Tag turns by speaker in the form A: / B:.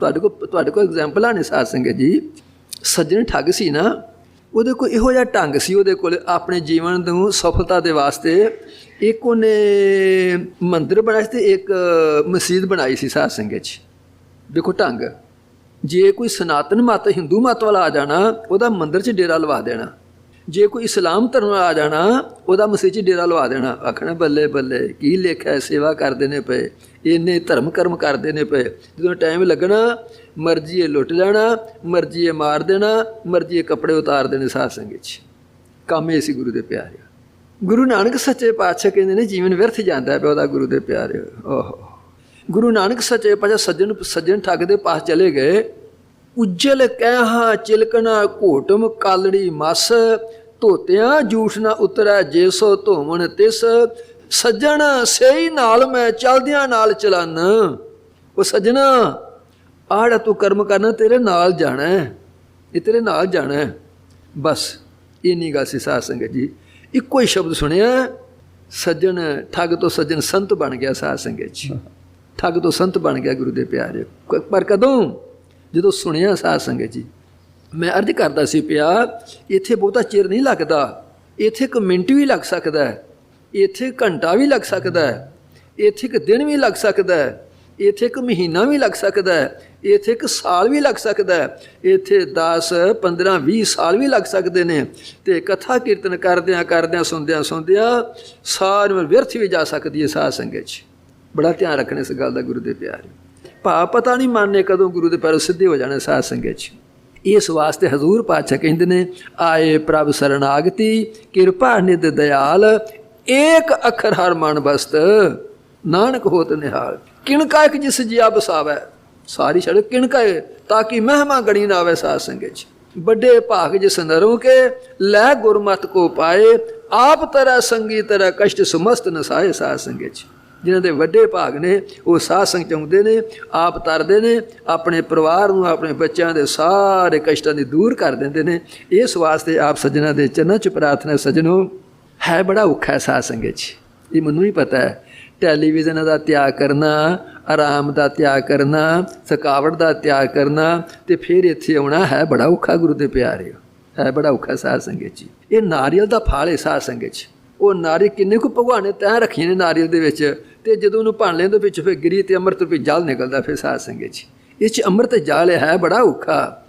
A: ਤੁਹਾਡੇ ਕੋਲ ਤੁਹਾਡੇ ਕੋਲ ਐਗਜ਼ਾਮਪਲਾਂ ਨੇ ਸਾਧ ਸੰਗਤ ਜੀ। ਸੱਜਣ ਠੱਗ ਸੀ ਨਾ, ਉਹਦੇ ਕੋਲ ਇਹੋ ਜਿਹਾ ਢੰਗ ਸੀ ਉਹਦੇ ਕੋਲ ਆਪਣੇ ਜੀਵਨ ਨੂੰ ਸਫਲਤਾ ਦੇ ਵਾਸਤੇ। ਇੱਕ ਉਹਨੇ ਮੰਦਿਰ ਬਣਾਇਆ ਸੀ ਤੇ ਇੱਕ ਮਸਜਿਦ ਬਣਾਈ ਸੀ ਸਾਧ ਸੰਗਤ 'ਚ ਦੇਖੋ ਢੰਗ। ਜੇ ਕੋਈ ਸਨਾਤਨ ਮਤ, ਹਿੰਦੂ ਮਤ ਵਾਲਾ ਆ ਜਾਣਾ, ਉਹਦਾ ਮੰਦਿਰ 'ਚ ਡੇਰਾ ਲਵਾ ਦੇਣਾ। ਜੇ ਕੋਈ ਇਸਲਾਮ ਧਰਮ ਆ ਜਾਣਾ, ਉਹਦਾ ਮਸਜਿਦ 'ਚ ਡੇਰਾ ਲਵਾ ਦੇਣਾ। ਆਖਣਾ, ਬੱਲੇ ਬੱਲੇ, ਕੀ ਲੇਖਾ ਹੈ ਸੇਵਾ ਕਰਦੇ ਨੇ ਪਏ। ਇੰਨੇ ਧਰਮ ਕਰਮ ਕਰਦੇ ਨੇ ਪਏ। ਜਦੋਂ ਟਾਈਮ ਲੱਗਣਾ, ਮਰਜ਼ੀ ਇਹ ਲੁੱਟ ਲੈਣਾ, ਮਰਜ਼ੀ ਇਹ ਮਾਰ ਦੇਣਾ, ਮਰਜ਼ੀ ਇਹ ਕੱਪੜੇ ਉਤਾਰ ਦੇਣੇ ਸਾਧ ਸੰਗਤ 'ਚ। ਕੰਮ ਇਹ ਸੀ ਗੁਰੂ ਦੇ ਪਿਆਰੇ ਗੁਰੂ ਨਾਨਕ ਸੱਚੇ ਪਾਤਸ਼ਾਹ ਕਹਿੰਦੇ ਨੇ, ਜੀਵਨ ਵਿਅਰਥ ਜਾਂਦਾ ਪਿਆ ਉਹਦਾ ਗੁਰੂ ਦੇ ਪਿਆਰੇ ਓਹੋ। ਗੁਰੂ ਨਾਨਕ ਸੱਚੇ ਪਾਤਸ਼ਾਹ ਸੱਜਣ ਸੱਜਣ ਠੱਗ ਦੇ ਪਾਸ ਚਲੇ ਗਏ। ਉਜਲ ਕਹਿਹਾ ਚਿਲਕਣਾ, ਘੋਟਮ, ਕਾਲੜੀ, ਮਸ ਧੋਤਿਆਂ ਜੂਠ ਨਾ ਉਤਰੈ, ਜੇ ਸੋ ਧੋਵਣ ਤਿਸ। ਸੱਜਣ ਸਹੀ ਨਾਲ ਮੈਂ, ਚਲਦਿਆਂ ਨਾਲ ਚਲਨ। ਉਹ ਸੱਜਣਾ, ਆੜਾ ਤੂੰ ਕਰਮ ਕਰਨਾ, ਤੇਰੇ ਨਾਲ ਜਾਣਾ ਇਹ ਤੇਰੇ ਨਾਲ ਜਾਣਾ ਹੈ। ਬਸ ਇੰਨੀ ਗੱਲ ਸੀ ਸਾਧ ਸੰਗਤ ਜੀ। ਇੱਕੋ ਹੀ ਸ਼ਬਦ ਸੁਣਿਆ, ਸੱਜਣ ਠੱਗ ਤੋਂ ਸੱਜਣ ਸੰਤ ਬਣ ਗਿਆ ਸਾਧ ਸੰਗਤ ਜੀ। ਠੱਗ ਤੋਂ ਸੰਤ ਬਣ ਗਿਆ ਗੁਰੂ ਦੇ ਪਿਆਰੇ। ਪਰ ਕਦੋਂ? ਜਦੋਂ ਸੁਣਿਆ ਸਾਧ ਸੰਗਤ ਜੀ। ਮੈਂ ਅਰਜ਼ ਕਰਦਾ ਸੀ ਪਿਆ, ਇੱਥੇ ਬਹੁਤਾ ਚਿਰ ਨਹੀਂ ਲੱਗਦਾ, ਇੱਥੇ ਇੱਕ ਮਿੰਟ ਵੀ ਲੱਗ ਸਕਦਾ ਹੈ, ਇੱਥੇ ਘੰਟਾ ਵੀ ਲੱਗ ਸਕਦਾ ਹੈ, ਇੱਥੇ ਇੱਕ ਦਿਨ ਵੀ ਲੱਗ ਸਕਦਾ ਹੈ, ਇੱਥੇ ਇੱਕ ਮਹੀਨਾ ਵੀ ਲੱਗ ਸਕਦਾ ਹੈ, ਇੱਥੇ ਇੱਕ ਸਾਲ ਵੀ ਲੱਗ ਸਕਦਾ ਹੈ, ਇੱਥੇ 10 15 20 ਸਾਲ ਵੀ ਲੱਗ ਸਕਦੇ ਨੇ ਤੇ ਕਥਾ ਕੀਰਤਨ ਕਰਦਿਆਂ ਕਰਦਿਆਂ, ਸੁਣਦਿਆਂ ਸੁਣਦਿਆਂ ਸਾਰੀ ਉਮਰ ਵਿਅਰਥ ਵੀ ਜਾ ਸਕਦੀ ਹੈ ਸਾਧ ਸੰਗਤ 'ਚ। ਬੜਾ ਧਿਆਨ ਰੱਖਣਾ ਇਸ ਗੱਲ ਦਾ ਗੁਰੂ ਦੇ ਪਿਆਰੇ। ਭਾ ਪਤਾ ਨਹੀਂ ਮੰਨੇ ਕਦੋਂ ਗੁਰੂ ਦੇ ਪੈਰੋਂ ਸਿੱਧੇ ਹੋ ਜਾਣਾ ਸਾਧ ਸੰਗਤ 'ਚ। ਇਸ ਵਾਸਤੇ ਹਜ਼ੂਰ ਪਾਤਸ਼ਾਹ ਕਹਿੰਦੇ ਨੇ, ਆਏ ਪ੍ਰਭ ਸਰਣਾਗਤੀ ਕਿਰਪਾ ਨਿਦ ਦਿਆਲ ਏਕ ਅੱਖਰ ਹਰ ਮਨ ਬਸਤ, ਨਾਨਕ ਹੋਤ ਨਿਹਾਲ। ਕਿਣਕਾ ਇੱਕ ਜਿਸ ਜਿਆ ਬਸਾਵੈ ਸਾਰੀ ਛੜ ਕਿਣਕਾ ਤਾਂ ਕਿ ਮਹਿਮਾ ਗਣੀ ਨਾ ਆਵੇ ਸਾਧ ਸੰਗਤ 'ਚ। ਵੱਡੇ ਭਾਗ ਜਿਸ ਨਰੋਂ ਕੇ, ਲੈ ਗੁਰਮਤ ਕੋ ਪਾਏ, ਆਪ ਤਰਾ ਸੰਗੀ ਤਰਾ ਕਸ਼ਟ ਸਮਸਤ ਨਸਾਏ ਸਾਧ ਸੰਗਤ 'ਚ। ਜਿਨ੍ਹਾਂ ਦੇ ਵੱਡੇ ਭਾਗ ਨੇ, ਉਹ ਸਾਧ ਸੰਗ ਚਾਹੁੰਦੇ ਨੇ, ਆਪ ਤਰਦੇ ਨੇ, ਆਪਣੇ ਪਰਿਵਾਰ ਨੂੰ, ਆਪਣੇ ਬੱਚਿਆਂ ਦੇ ਸਾਰੇ ਕਸ਼ਟਾਂ ਦੀ ਦੂਰ ਕਰ ਦਿੰਦੇ ਨੇ। ਇਸ ਵਾਸਤੇ ਆਪ ਸੱਜਣਾ ਦੇ ਚਰਨਾਂ 'ਚ ਪ੍ਰਾਰਥਨਾ ਸੱਜਣੋ, ਹੈ ਬੜਾ ਔਖਾ ਹੈ ਸਾਧ ਸੰਗਤ 'ਚ। ਇਹ ਮੈਨੂੰ ਹੀ ਪਤਾ ਹੈ। ਟੈਲੀਵਿਜ਼ਨ ਦਾ ਤਿਆਗ ਕਰਨਾ, ਆਰਾਮ ਦਾ ਤਿਆਗ ਕਰਨਾ, ਥਕਾਵਟ ਦਾ ਤਿਆਗ ਕਰਨਾ, ਤੇ ਫਿਰ ਇੱਥੇ ਆਉਣਾ ਹੈ ਬੜਾ ਔਖਾ, ਗੁਰੂ ਦੇ ਪਿਆਰੇ ਹੈ ਬੜਾ ਔਖਾ ਸਾਧ ਸੰਗਤ ਜੀ ਇਹ ਨਾਰੀਅਲ ਦਾ ਫਲ ਹੈ ਸਾਧ ਸੰਗਤ ਚ। ਉਹ ਨਾਰੀ ਕਿੰਨੇ ਕੁ ਭਗਵਾਨ ਨੇ ਤੈਂ ਰੱਖੀਆਂ ਨੇ ਨਾਰੀਅਲ ਦੇ ਵਿੱਚ। ਤੇ ਜਦੋਂ ਉਹਨੂੰ ਭਾਣ ਲੈਂਦੇ ਵਿੱਚ, ਫਿਰ ਗਿਰੀ ਤੇ ਅੰਮ੍ਰਿਤ ਵੀ ਜਲ ਨਿਕਲਦਾ, ਫਿਰ ਸਾਧ ਸੰਗਤ ਚ ਇਹ ਚ ਅੰਮ੍ਰਿਤ ਜਲ ਹੈ, ਬੜਾ ਔਖਾ।